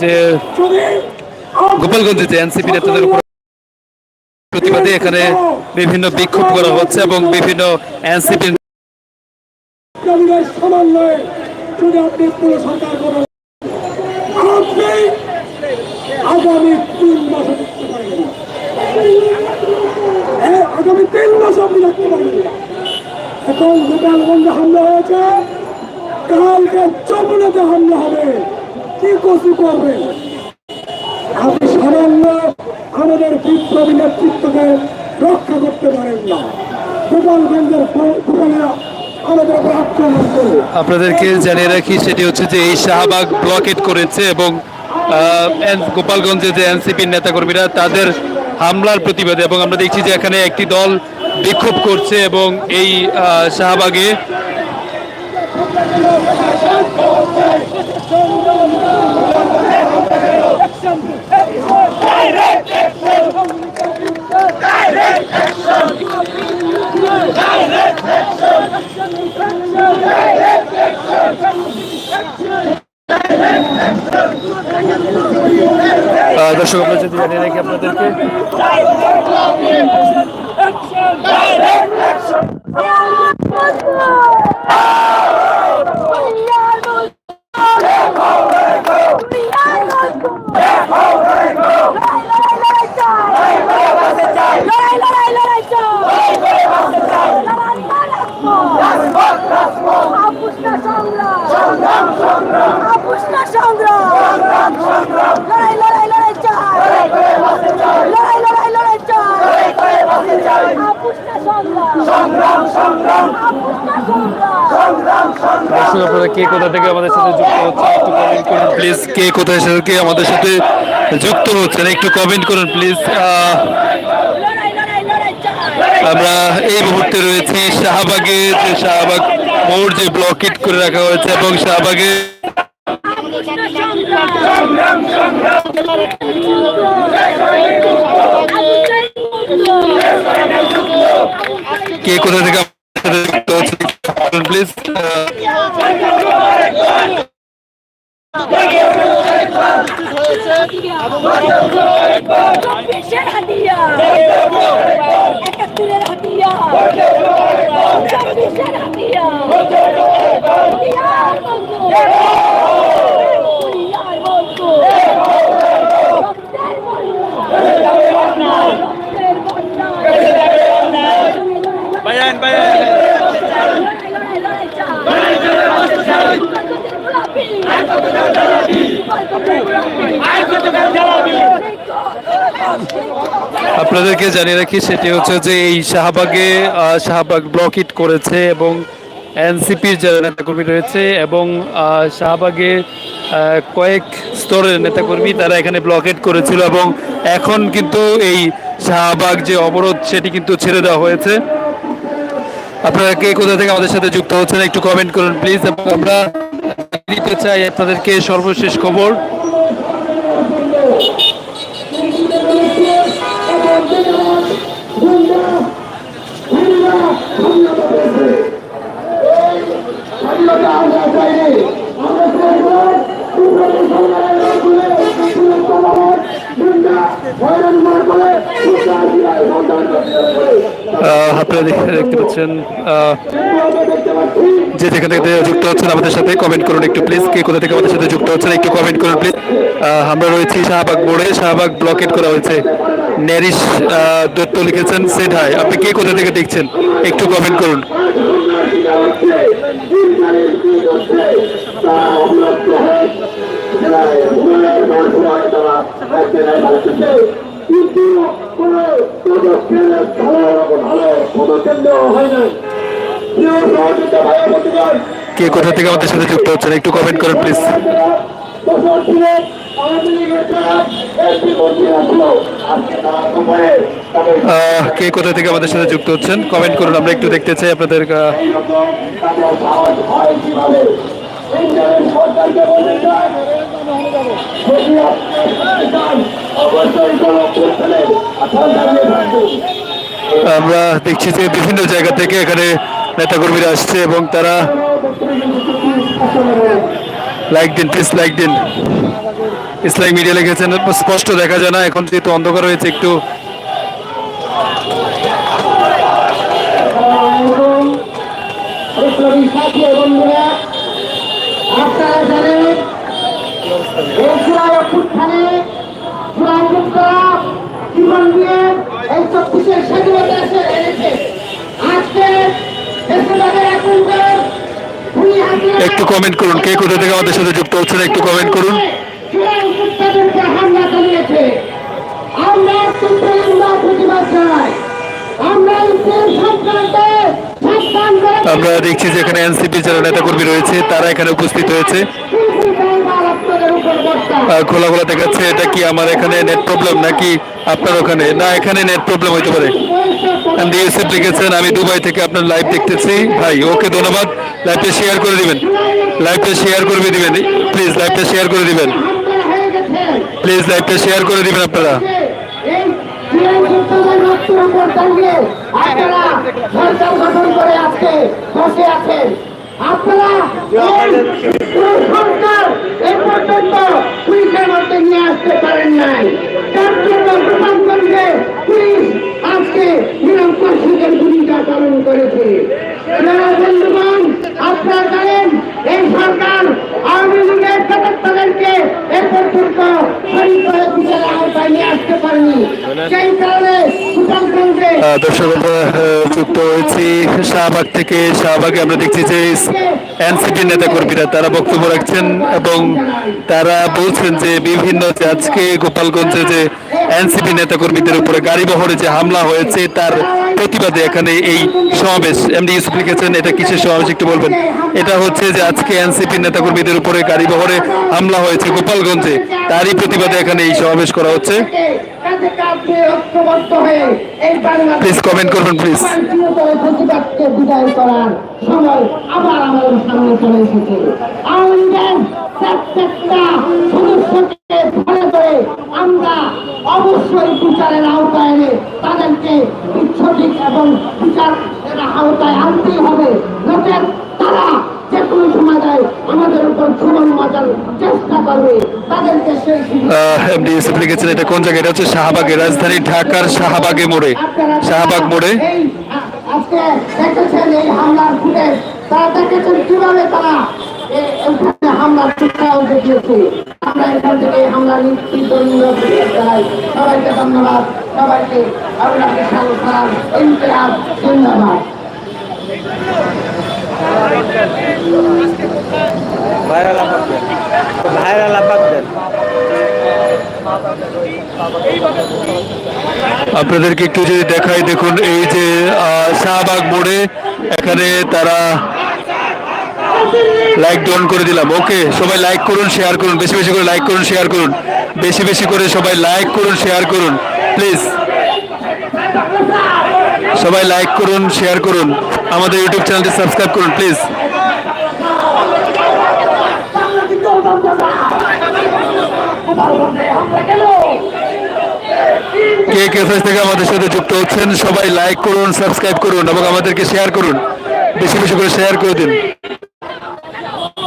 যে গোপালগঞ্জে যে এনসিপি নেতাদের উপর প্রতিবাদে এখানে বিভিন্ন বিক্ষোভ করা হচ্ছে এবং বিভিন্ন এনসিপি। হ্যাঁ, এখন গোপালগঞ্জে হামলা হয়েছে কালকে চমড়াতে হামলা হবে কি কচু করবেন আপনি সামান্য আমাদের বিপ্লবী নেতৃত্বকে রক্ষা করতে পারেন না। গোপালগঞ্জের করবে আপনাদেরকে জানিয়ে রাখি, সেটি হচ্ছে যে এই শাহবাগ ব্লকেট করেছে এবং গোপালগঞ্জে যে এনসিপির নেতাকর্মীরা তাদের হামলার প্রতিবাদে, এবং আমরা দেখছি যে এখানে একটি দল বিক্ষোভ করছে এবং এই শাহবাগে দর্শক আমরা যদি জানিয়ে রাখি আপনাদেরকে সংগ্রাম লড়াই লড়াই লড়াই চাই লড়াই লড়াই লড়াই চাই আপুষ্টা সংগ্রাম সংগ্রাম সংগ্রাম আপুষ্টা সংগ্রাম দর্শক আপনারা কে কোথা থেকে আমাদের সাথে যুক্ত হচ্ছে একটু কমেন্ট করুন প্লিজ। কে কোথায় থেকে আমাদের সাথে যুক্ত হচ্ছেন একটু কমেন্ট করুন প্লিজ। আমরা এই মুহূর্তে রয়েছি শাহবাগে যে শাহবাগ মোড় যে ব্লকেট করে রাখা হয়েছে এবং শাহবাগে আপুষ্টা সংগ্রাম কে কোথা থেকে প্লিজ হাতিয়া। আপনাদেরকে জানিয়ে রাখি, সেটি হচ্ছে যে এই শাহবাগে শাহবাগ ব্লকেট করেছে এবং এনসিপির যারা নেতাকর্মী রয়েছে এবং শাহবাগে কয়েক স্তরের নেতাকর্মী তারা এখানে ব্লকেট করেছিল এবং এখন কিন্তু এই শাহবাগ যে অবরোধ, সেটি কিন্তু ছেড়ে দেওয়া হয়েছে। আপনারা কে কোথা থেকে আমাদের সাথে যুক্ত হচ্ছেন একটু কমেন্ট করুন প্লিজ আমরা নিতে চাই আপনাদেরকে সর্বশেষ খবর। আপনারা দেখে দেখতে পাচ্ছেন যে যেখান থেকে যুক্ত হচ্ছেন আমাদের সাথে কমেন্ট করুন একটু প্লিজ কে কোথা থেকে আমাদের সাথে যুক্ত হচ্ছেন একটু কমেন্ট করুন প্লিজ আমরা রয়েছি শাহবাগ মোড়ে শাহবাগ ব্লকেট করা হয়েছে। ন্যারিশ দত্ত লিখেছেন সেট হাই আপনি কে কোথা থেকে দেখছেন? একটু কমেন্ট করুন। হয় কে কোথা থেকে আমাদের সাথে যুক্ত হচ্ছেন একটু কমেন্ট করেন প্লিজ কে কোথা থেকে আমাদের সাথে যুক্ত হচ্ছেন কমেন্ট করুন আমরা একটু দেখতে চাই আপনাদের হয় সরকারকে আমরা দেখছি যে বিভিন্ন জায়গা থেকে এখানে নেতাকর্মীরা আসছে এবং তারা লাইক দিন প্লিজ লাইক দিন। ইসলামিক মিডিয়া লিখেছেন, স্পষ্ট দেখা যায় না, এখন যেহেতু অন্ধকার হয়েছে, একটু বন্ধুরা জীবন দিয়ে এই স্বাধীনতা এসে এনেছে আজকে একটু কমেন্ট করুন কে কোথা থেকে আমাদের সাথে যুক্ত হচ্ছেন একটু কমেন্ট করুন। হামলা চালিয়েছে। আমরা প্রতিবাদ জানাই আমরা দেখছি যে এখানে এনসিপি যারা নেতাকর্মী রয়েছে তারা এখানে উপস্থিত হয়েছে। খোলা খোলা দেখাচ্ছে, এটা কি আমার এখানে নেট প্রবলেম নাকি আপনার ওখানে? না, এখানে নেট প্রবলেম হইতে পারে। ডিএসএফ লিখেছেন, আমি দুবাই থেকে আপনার লাইভ দেখতেছি। ভাই, ওকে ধন্যবাদ। লাইভটা শেয়ার করে দিবেন। লাইভটা শেয়ার করে দিবেন। প্লিজ লাইভটা শেয়ার করে দিবেন। প্লিজ লাইভটা শেয়ার করে দিবেন আপনারা। সরকার গঠন করে আজকে বসে আছেন। আপনারা সরকার এই পর্যন্ত নিয়ে আসতে পারেন নাই। তার জন্য রূপান্তরকে পুলিশ আজকে নিরঙ্কুশের ভূমিকা পালন করেছে। যারা বন্ধুগণ, আপনারা জানেন এই সরকার আওয়ামী লীগের সদস্যদেরকে এ দর্শক যুক্ত হয়েছি শাহবাগ থেকে। শাহবাগে আমরা দেখছি যে এনসিপি নেতাকর্মীরা, তারা বক্তব্য রাখছেন এবং তারা বলছেন যে বিভিন্ন যে আজকে গোপালগঞ্জে যে এনসিপি নেতাকর্মীদের উপরে গাড়ি বহরে যে হামলা হয়েছে, তার প্রতিবাদে এখানে এই সমাবেশ। এমডি ইউসুফ লিখেছেন এটা কিসের সমাবেশ একটু বলবেন? এটা হচ্ছে যে আজকে এনসিপি নেতাকর্মীদের উপরে গাড়ি বহরে হামলা হয়েছে গোপালগঞ্জে। তারই প্রতিবাদে এখানে এই সমাবেশ করা হচ্ছে। প্লিজ কমেন্ট করবেন প্লিজ আমরা অবশ্যই বিচারের আওতায় তাদেরকে সঠিক এবং বিচারের আওতায় আনতেই হবে। নচেত তারা যে কোনো সময় দেয় আমাদের উপর জীবন মাজার চেষ্টা করবে তাদেরকে সেই সুযোগ লিখেছেন এটা কোন জায়গায়? এটা হচ্ছে শাহবাগে রাজধানী ঢাকার শাহবাগে মোড়ে। শাহবাগ মোড়ে। এই আ- আজকে দেখেছেন এই হামলার ফুটেজ তারা দেখেছেন কীভাবে তারা এখানে হামলার দেখিয়েছে আমরা এখান থেকে সবাইকে ধন্যবাদ সবাইকে আপনাকে ইন্তেরাজ ধন্যবাদ আপনাদেরকে একটু যদি দেখাই, দেখুন এই যে শাহবাগ মোড়ে এখানে তারা লাইক ডাউন করে দিলাম। ওকে সবাই লাইক করুন শেয়ার করুন, বেশি বেশি করে লাইক করুন শেয়ার করুন। বেশি বেশি করে সবাই লাইক করুন শেয়ার করুন প্লিজ সবাই লাইক করুন শেয়ার করুন। আমাদের ইউটিউব চ্যানেলটি সাবস্ক্রাইব করুন প্লিজ কে কে ফেস থেকে আমাদের সাথে যুক্ত হচ্ছেন, সবাই লাইক করুন সাবস্ক্রাইব করুন এবং আমাদেরকে শেয়ার করুন। বেশি বেশি করে শেয়ার করে দিন।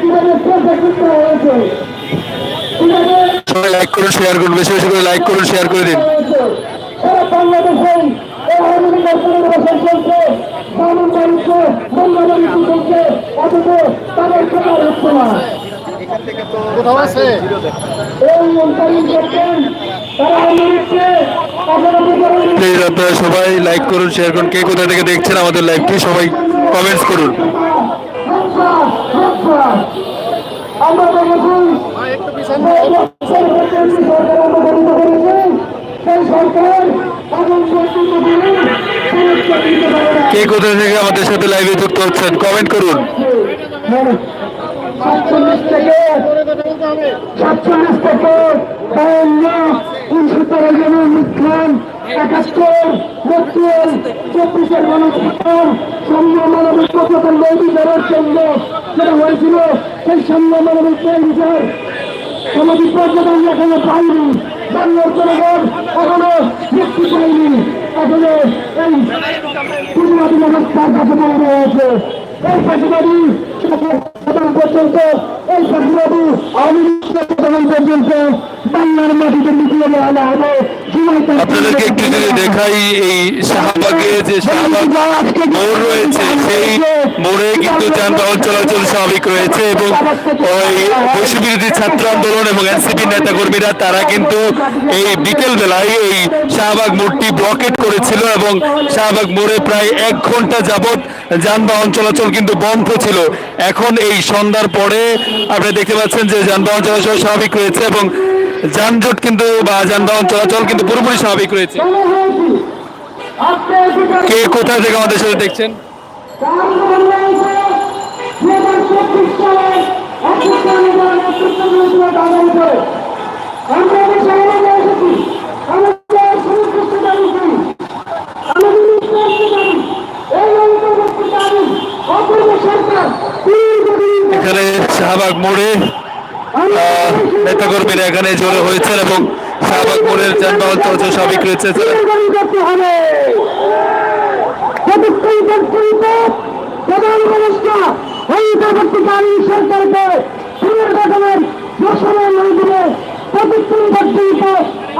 কীভাবে হয়েছে? সবাই লাইক করুন শেয়ার করুন বেশি বেশি করে লাইক করুন শেয়ার করে দিন। হয়েছে সারা বাংলাদেশে এই আমেরিকার চলছে। বামন বাড়িতে বন্ধ চলছে। অথচ তাদের খবর হচ্ছে না। কোথাও আছে? এই অন্তরীণ করছেন তারা আমেরিকাকে অপরাধী আপনারা সবাই লাইক করুন শেয়ার করুন। কে কোথা থেকে দেখছেন আমাদের লাইভটি সবাই কমেন্টস করুন। আমরা কে কোথা থেকে আমাদের সাথে লাইভে যুক্ত হচ্ছেন কমেন্ট করুন। সাতচল্লিশ থেকে সাতচল্লিশ থেকে মুসলিম চব্বিশের গণতন্ত্র সাম্য মানবিক প্রজাতন্ত্র অধিকারের জন্য যেটা হয়েছিল, সেই সাম্য মানবিক বিচার সামাজিক পর্যটন এখনও পাইনি। বাংলার এই পর্যন্ত এই পর্যন্ত মাটিতে মিটিয়ে দেওয়া হবে। আপনাদেরকে একটু যদি দেখাই এই শাহবাগে যে শাহবাগ মোড় রয়েছে, সেই মোড়ে কিন্তু যানবাহন চলাচল স্বাভাবিক রয়েছে এবং ওই বৈশ্ববিরোধী ছাত্র আন্দোলন এবং এনসিপি নেতা কর্মীরা তারা কিন্তু এই বিকেল বেলায় এই শাহবাগ মোড়টি ব্লকেট করেছিল এবং শাহবাগ মোড়ে প্রায় এক ঘণ্টা যাবত যানবাহন চলাচল কিন্তু বন্ধ ছিল। এখন এই সন্ধ্যার পরে আপনি দেখতে পাচ্ছেন যে যানবাহন চলাচল স্বাভাবিক রয়েছে এবং যানজট কিন্তু বা যানবাহন চলাচল কিন্তু পুরোপুরি স্বাভাবিক রয়েছে। কে কোথা থেকে আমাদের সাথে দেখছেন? আমরা যে শহরে এসেছি আমাদের সুনির্দিষ্ট দাবি করি আমাদের নির্দিষ্ট দাবি এই অন্তর্বর্তী দাবি অপূর্ব সরকার দীর্ঘদিন এখানে শাহবাগ মোড়ে নেতাকর্মীরা এখানে জড়ো হয়েছেন এবং শাহবাগ মোড়ের যানবাহন চলাচল স্বাভাবিক রয়েছে। নির্বাচন করতে হবে প্রতিষ্ঠান কর্তৃত্ব প্রধান ব্যবস্থা এই পরবর্তীকালীন সরকারকে পুনর্গঠনের ঘোষণা না দিলে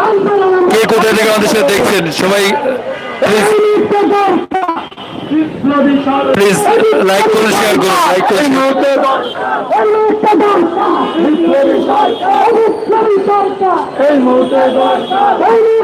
আন্দোলন কে কোথা থেকে আমাদের সাথে দেখছেন? সবাই প্লিজ লাইক করুন শেয়ার করুন লাইক করুন এই মুহূর্তে